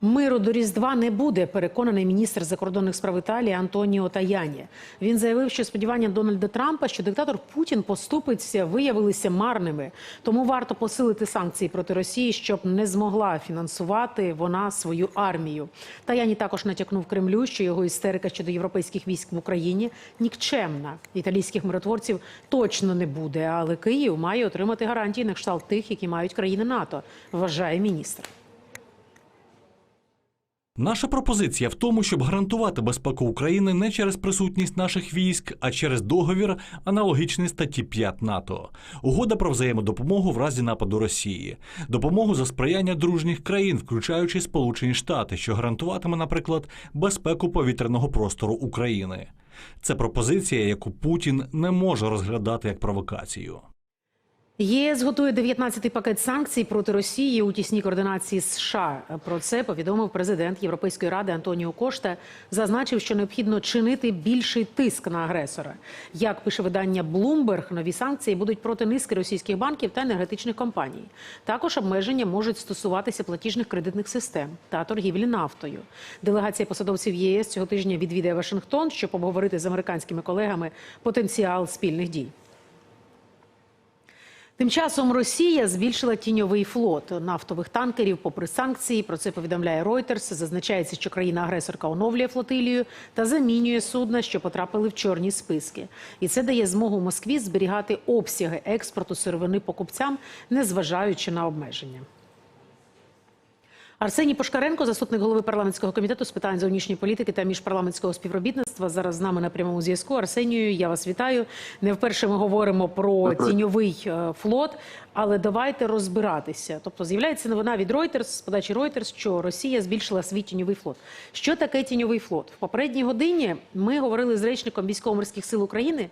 Миру до Різдва не буде, переконаний міністр закордонних справ Італії Антоніо Таяні. Він заявив, що сподівання Дональда Трампа, що диктатор Путін поступиться, виявилися марними. Тому варто посилити санкції проти Росії, щоб не змогла фінансувати вона свою армію. Таяні також натякнув Кремлю, що його істерика щодо європейських військ в Україні нікчемна. Італійських миротворців точно не буде, але Київ має отримати гарантії на кшталт тих, які мають країни НАТО, вважає міністр. Наша пропозиція в тому, щоб гарантувати безпеку України не через присутність наших військ, а через договір, аналогічний статті 5 НАТО, угода про взаємодопомогу в разі нападу Росії, допомогу за сприяння дружніх країн, включаючи Сполучені Штати, що гарантуватиме, наприклад, безпеку повітряного простору України. Це пропозиція, яку Путін не може розглядати як провокацію. ЄС готує 19-й пакет санкцій проти Росії у тісній координації з США. Про це повідомив президент Європейської ради Антоніо Кошта. Зазначив, що необхідно чинити більший тиск на агресора. Як пише видання Bloomberg, нові санкції будуть проти низки російських банків та енергетичних компаній. Також обмеження можуть стосуватися платіжних кредитних систем та торгівлі нафтою. Делегація посадовців ЄС цього тижня відвідає Вашингтон, щоб обговорити з американськими колегами потенціал спільних дій. Тим часом Росія збільшила тіньовий флот нафтових танкерів попри санкції. Про це повідомляє Reuters. Зазначається, що країна-агресорка оновлює флотилію та замінює судна, що потрапили в чорні списки. І це дає змогу Москві зберігати обсяги експорту сировини покупцям, незважаючи на обмеження. Арсеній Пошкаренко, заступник голови парламентського комітету з питань зовнішньої політики та міжпарламентського співробітництва, зараз з нами на прямому зв'язку. Арсенію, я вас вітаю. Не вперше ми говоримо про тіньовий е, флот, але давайте розбиратися. Тобто з'являється новина від Reuters, з подачі Reuters, що Росія збільшила свій тіньовий флот. Що таке тіньовий флот? В попередній годині ми говорили з речником військово-морських сил України,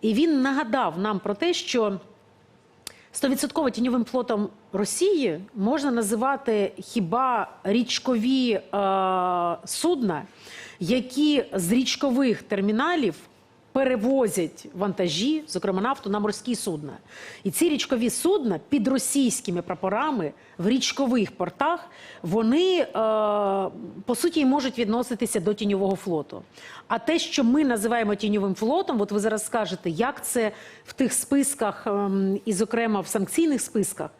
і він нагадав нам про те, що Стовідсотково тіньовим флотом Росії можна називати хіба річкові е, судна, які з річкових терміналів перевозять вантажі, зокрема нафту, на морські судна. І ці річкові судна під російськими прапорами в річкових портах вони е, по суті можуть відноситися до тіньового флоту. А те, що ми називаємо тіньовим флотом, от ви зараз скажете, як це в тих списках, ем, і, зокрема, в санкційних списках.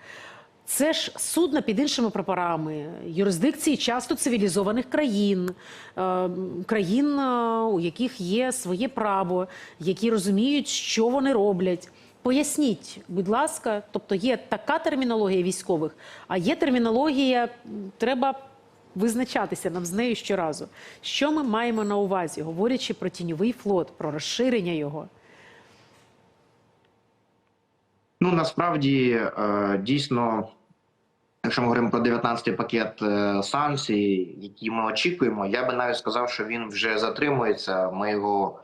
Це ж судна під іншими прапорами, юрисдикції часто цивілізованих країн, е, країн, е, у яких є своє право, які розуміють, що вони роблять. Поясніть, будь ласка, тобто є така термінологія військових, а є термінологія, треба визначатися нам з нею щоразу. Що ми маємо на увазі, говорячи про тіньовий флот, про розширення його? Ну насправді е, дійсно, якщо ми говоримо про 19-й пакет е, санкцій, які ми очікуємо, я би навіть сказав, що він вже затримується. Ми його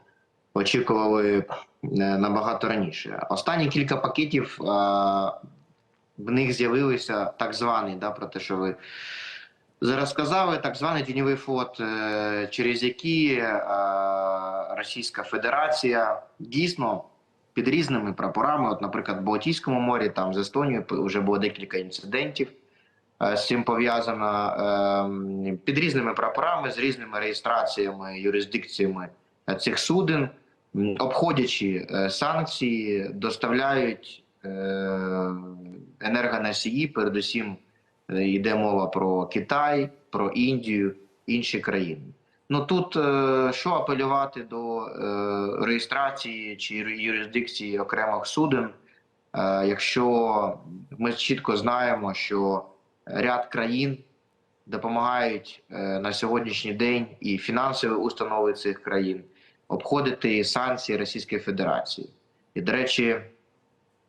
очікували е, набагато раніше. Останні кілька пакетів е, в них з'явилися так званий, да, про те, що ви зараз сказали, так званий тіньовий флот, через е, Російська Федерація дійсно під різними прапорами. От, наприклад, в Балтійському морі, там з Естонією вже було декілька інцидентів. Е, З цим пов'язано Ем, під різними прапорами, з різними реєстраціями, юрисдикціями е, цих суден, обходячи е, санкції, доставляють енергоносії. Передусім йде мова про Китай, про Індію, інші країни. Ну тут що апелювати до реєстрації чи юрисдикції окремих суден, якщо ми чітко знаємо, що ряд країн допомагають е, на сьогоднішній день і фінансові установи цих країн обходити санкції Російської Федерації. І, до речі,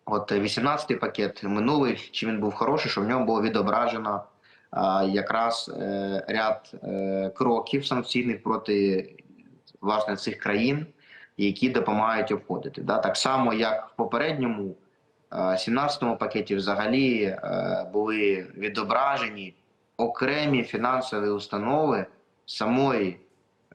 от 18-й пакет минулий, чи він був хороший, що в ньому було відображено якраз е, ряд е, кроків санкційних проти власне цих країн, які допомагають обходити. Так само, як в попередньому 17-му пакеті, взагалі е, були відображені окремі фінансові установи самої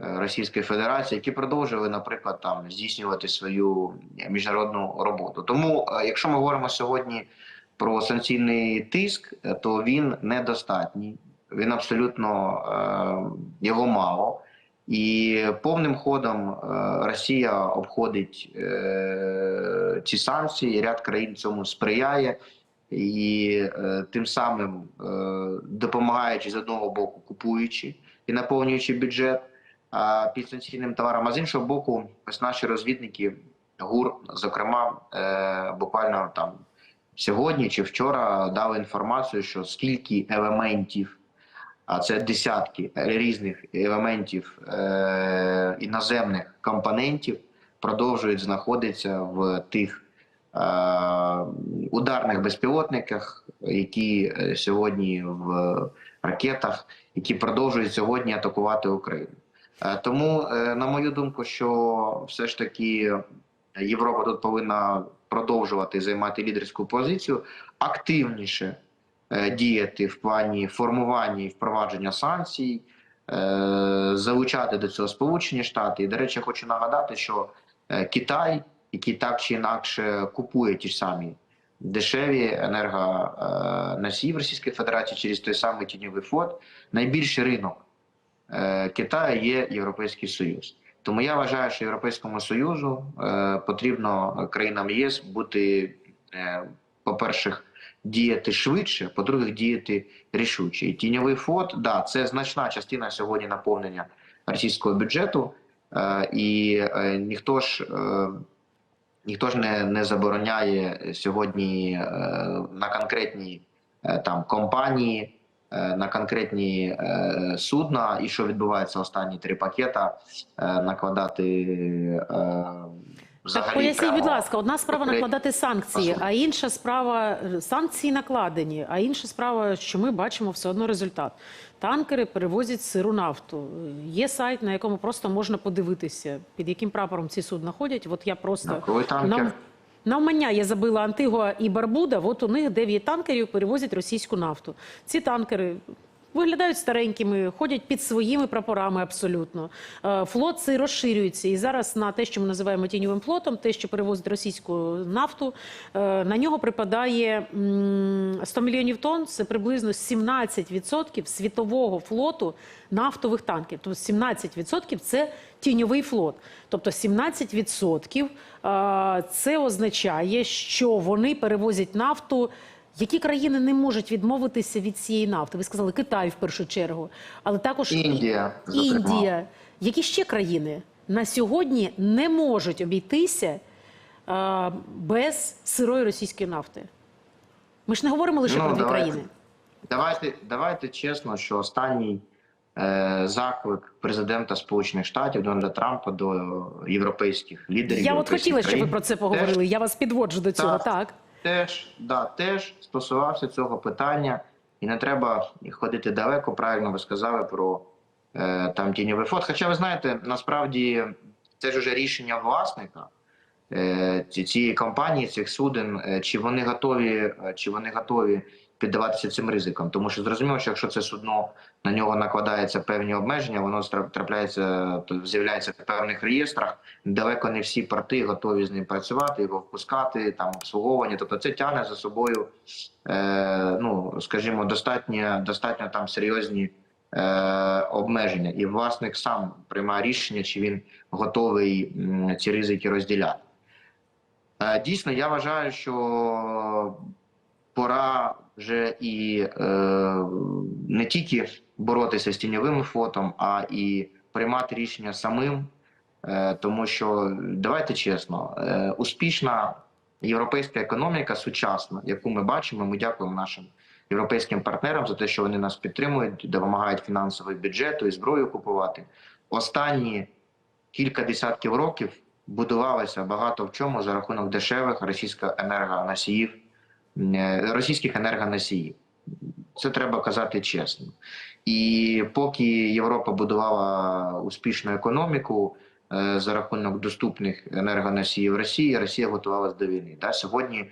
е, Російської Федерації, які продовжували, наприклад, там здійснювати свою міжнародну роботу. Тому, е, якщо ми говоримо сьогодні про санкційний тиск, то він недостатній. Він абсолютно його мало. І повним ходом е, Росія обходить е, ці санкції, ряд країн цьому сприяє, і е, тим самим допомагаючи з одного боку, купуючи і наповнюючи бюджет підсанкційним товарам. А з іншого боку, ось наші розвідники ГУР, зокрема, буквально там сьогодні чи вчора дали інформацію, що скільки елементів а це десятки різних елементів е, іноземних компонентів продовжують знаходитися в тих е, ударних безпілотниках, які е, сьогодні в ракетах, які продовжують сьогодні атакувати Україну. Е, тому, е, на мою думку, що все ж таки Європа тут повинна продовжувати займати лідерську позицію, активніше діяти в плані формування і впровадження санкцій, е, залучати до цього Сполучені Штати. І, до речі, хочу нагадати, що е, Китай, який так чи інакше купує ті ж самі дешеві енергоносії в Російській Федерації через той самий тіньовий флот, найбільший ринок е, Китаю є Європейський Союз. Тому я вважаю, що Європейському Союзу е, потрібно країнам ЄС бути, е, по-перше, діяти швидше, по-друге, діяти рішуче. І тіньовий флот, да, це значна частина сьогодні наповнення російського бюджету, е, і е, ніхто ж. Е, Ніхто ж не, не забороняє сьогодні е, на конкретні е, там компанії, е, на конкретні е, судна, і що відбувається останні три пакета, е, накладати е, взагалі Так поясніть, будь ласка, одна справа накладати санкції, а інша справа санкції накладені, а інша справа, що ми бачимо все одно результат. Танкери перевозять сиру нафту. Є сайт, на якому просто можна подивитися, під яким прапором ці судна ходять. От я просто нам навмання я забила Антигуа і Барбуда. От у них дев'ять танкерів перевозять російську нафту. Ці танкери. Виглядають старенькими, ходять під своїми прапорами абсолютно. Е, Флот цей розширюється. І зараз на те, що ми називаємо тіньовим флотом, те, що перевозить російську нафту, е, на нього припадає м, 100 мільйонів тонн. Це приблизно 17% світового флоту нафтових танків. Тобто 17% – це тіньовий флот. Тобто 17% е, це означає, що вони перевозять нафту. Які країни не можуть відмовитися від цієї нафти? Ви сказали Китай в першу чергу, але також Індія. Індія. Які ще країни на сьогодні не можуть обійтися е, без сирої російської нафти? Ми ж не говоримо лише Ну, про дві давайте. країни. Давайте, давайте чесно, що останній е, заклик президента Сполучених Штатів Дональда Трампа до європейських лідерів. Я от хотіла, щоб ви про це поговорили. Я вас підводжу до цього. Так. Так. Теж, да, теж стосувався цього питання, і не треба ходити далеко. Правильно ви сказали про е, там тіньовий флот. Хоча ви знаєте, насправді це ж уже рішення власника е, цієї компанії, цих суден, е, чи вони готові, е, чи вони готові піддаватися цим ризикам. Тому що зрозуміло, що якщо це судно на нього накладаються певні обмеження, воно трапляється, з'являється в певних реєстрах. Далеко не всі порти готові з ним працювати, його впускати, там обслуговування. Тобто це тягне за собою, е, ну скажімо, достатньо, достатньо там серйозні е, обмеження, і власник сам приймає рішення, чи він готовий ці ризики розділяти. Е, Дійсно, я вважаю, що пора вже і е, не тільки боротися з тіньовим флотом, а і приймати рішення самим. Е, тому що давайте чесно, е, успішна європейська економіка сучасна, яку ми бачимо, ми дякуємо нашим європейським партнерам за те, що вони нас підтримують, допомагають фінансовий бюджету і зброю купувати. Останні кілька десятків років будувалося багато в чому за рахунок дешевих російських енергоносіїв, російських енергоносіїв. Це треба казати чесно. І поки Європа будувала успішну економіку е, за рахунок доступних енергоносіїв Росії, Росія готувалася до війни. Та сьогодні, е,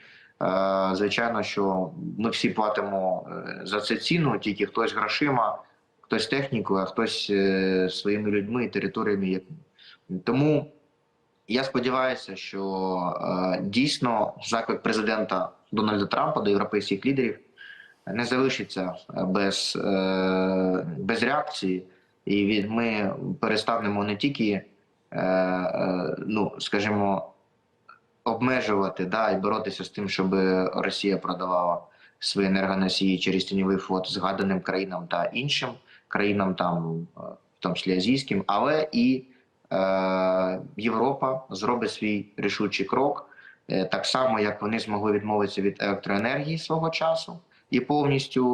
звичайно, що ми всі платимо е, за це ціну, тільки хтось грошима, хтось технікою, а хтось е, своїми людьми і територіями. Тому я сподіваюся, що е, дійсно заклик президента Дональда Трампа до європейських лідерів не залишиться без, е, без реакції, і від, ми перестанемо не тільки, е, е, ну, скажімо, обмежувати да, і боротися з тим, щоб Росія продавала свої енергоносії через тіньовий флот згаданим країнам та іншим країнам, там, е, в тому числі азійським, але і е, Європа зробить свій рішучий крок, е, так само як вони змогли відмовитися від електроенергії свого часу, і повністю,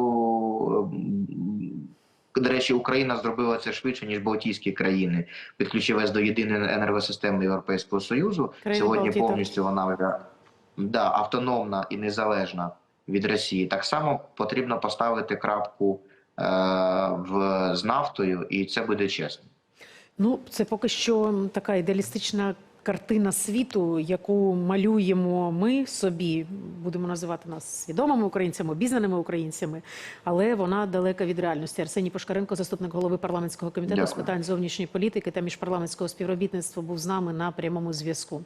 е, до речі, Україна зробила це швидше ніж Балтійські країни, підключилась до єдиної енергосистеми Європейського Союзу. Країни Сьогодні Балтії, повністю вона вже да, автономна і незалежна від Росії. Так само потрібно поставити крапку е, в, з нафтою, і це буде чесно. Ну, це поки що така ідеалістична картина світу, яку малюємо ми собі. Будемо називати нас свідомими українцями, обізнаними українцями, але вона далека від реальності. Арсеній Пошкаренко, заступник голови парламентського комітету з питань зовнішньої політики та міжпарламентського співробітництва, був з нами на прямому зв'язку.